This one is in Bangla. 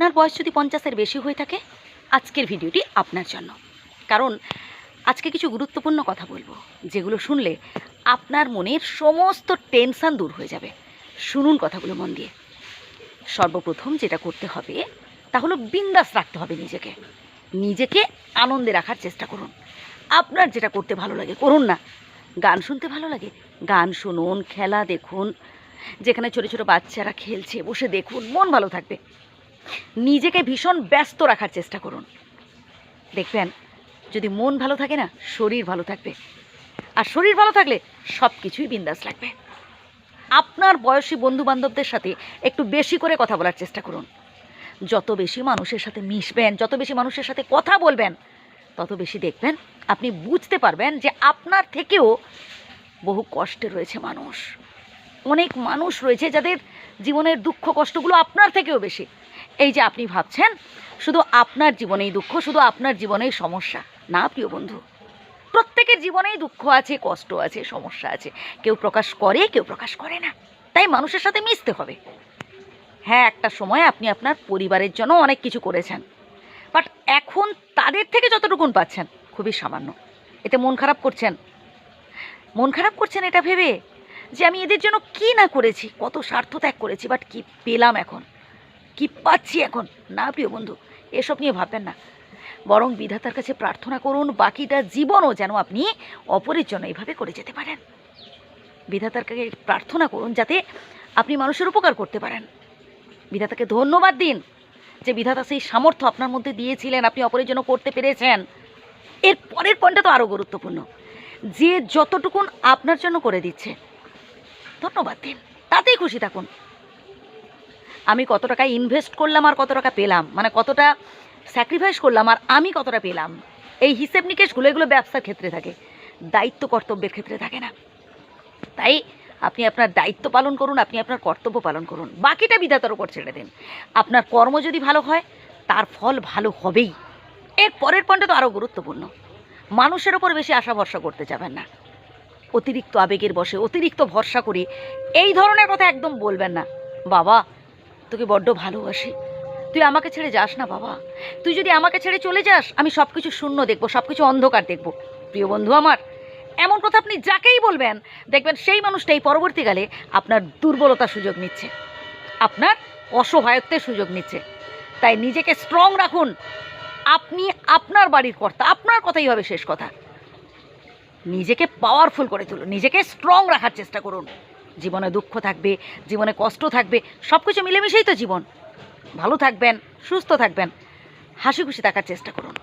আপনার বয়স যদি পঞ্চাশের বেশি হয়ে থাকে, আজকের ভিডিওটি আপনার জন্য। কারণ, আজকে কিছু গুরুত্বপূর্ণ কথা বলব, যেগুলো শুনলে আপনার মনের সমস্ত টেনশন দূর হয়ে যাবে। শুনুন কথাগুলো মন দিয়ে। সর্বপ্রথম যেটা করতে হবে, তা হলো বিন্দাস রাখতে হবে নিজেকে। নিজেকে আনন্দে রাখার চেষ্টা করুন। আপনার যেটা করতে ভালো লাগে, করুন না। গান শুনতে ভালো লাগে? গান শুনুন, খেলা দেখুন, যেখানে ছোটো ছোটো বাচ্চারা খেলছে, বসে দেখুন, মন ভালো থাকবে। নিজেকে ভীষণ ব্যস্ত রাখার চেষ্টা করুন। দেখবেন, যদি মন ভালো থাকে না, শরীর ভালো থাকবে। আর শরীর ভালো থাকলে সব কিছুই বিন্দাস লাগবে। আপনার বয়সী বন্ধু বান্ধবদের সাথে একটু বেশি করে কথা বলার চেষ্টা করুন। যত বেশি মানুষের সাথে মিশবেন, যত বেশি মানুষের সাথে কথা বলবেন, তত বেশি দেখবেন আপনি বুঝতে পারবেন যে আপনার থেকেও বহু কষ্টে রয়েছে মানুষ। অনেক মানুষ রয়েছে যাদের জীবনের দুঃখ কষ্টগুলো আপনার থেকেও বেশি। এই যে আপনি ভাবছেন, শুধু আপনার জীবনেই দুঃখ, শুধু আপনার জীবনেই সমস্যা। না, প্রিয় বন্ধু, প্রত্যেকের জীবনেই দুঃখ আছে, কষ্ট আছে, সমস্যা আছে। কেউ প্রকাশ করে, কেউ প্রকাশ করে না। তাই মানুষের সাথে মিশতে হবে। হ্যাঁ একটা সময় আপনি আপনার পরিবারের জন্য অনেক কিছু করেছেন। বাট এখন তাদের থেকে যতটুকুন পাচ্ছেন, খুবই সামান্য। এতে মন খারাপ করছেন। মন খারাপ করছেন এটা ভেবে যে আমি এদের জন্য কি না করেছি, কত স্বার্থ ত্যাগ করেছি বাট কি পেলাম এখন? কি পাচ্ছি এখন? না, প্রিয় বন্ধু, এসব নিয়ে ভাববেন না। বরং বিধাতার কাছে প্রার্থনা করুন, বাকিটা জীবনও যেন আপনি অপরের জন্য এইভাবে করে যেতে পারেন। বিধাতার কাছে প্রার্থনা করুন যাতে আপনি মানুষের উপকার করতে পারেন। বিধাতাকে ধন্যবাদ দিন যে বিধাতা সেই সামর্থ্য আপনার মধ্যে দিয়েছিলেন, আপনি অপরের জন্য করতে পেরেছেন। এর পরের পয়েন্টটা তো আরও গুরুত্বপূর্ণ। যে যতটুকুন আপনার জন্য করে দিচ্ছে ধন্যবাদ, দিন। তাতেই খুশি থাকুন। আমি কত টাকা ইনভেস্ট করলাম আর কত টাকা পেলাম। মানে কতটা স্যাক্রিফাইস করলাম আর আমি কতটা পেলাম। এই হিসেব নিকেশগুলো এগুলো ব্যবসার ক্ষেত্রে থাকে। দায়িত্ব কর্তব্যের ক্ষেত্রে থাকে না। তাই আপনি আপনার দায়িত্ব পালন করুন, আপনি আপনার কর্তব্য পালন করুন। বাকিটা বিধাতার উপর ছেড়ে দিন। আপনার কর্ম যদি ভালো হয়, তার ফল ভালো হবেই। এর পরের পয়েন্টটা তো আরও গুরুত্বপূর্ণ। মানুষের ওপর বেশি আশা ভরসা করতে যাবেন না। অতিরিক্ত আবেগের বসে অতিরিক্ত ভরসা করে, এই ধরনের কথা একদম বলবেন না। বাবা, তোকে বড্ড ভালোবাসি। তুই আমাকে ছেড়ে যাস না, বাবা। তুই যদি আমাকে ছেড়ে চলে যাস, আমি সব কিছু শূন্য দেখব সব কিছু অন্ধকার দেখব। প্রিয় বন্ধু আমার, এমন কথা আপনি যাকেই বলবেন, দেখবেন সেই মানুষটাই পরবর্তীকালে আপনার দুর্বলতা সুযোগ নিচ্ছে। আপনার অসহায়ত্বের সুযোগ নিচ্ছে। তাই নিজেকে স্ট্রং রাখুন। আপনি আপনার বাড়ির কর্তা, আপনার কথাই হবে শেষ কথা। নিজেকে পাওয়ারফুল করে তুলুন, নিজেকে স্ট্রং রাখার চেষ্টা করুন। জীবনে দুঃখ থাকবে, জীবনে কষ্ট থাকবে সব কিছু মিলেমিশেই তো জীবন। ভালো থাকবেন, সুস্থ থাকবেন, হাসি খুশি থাকার চেষ্টা করুন।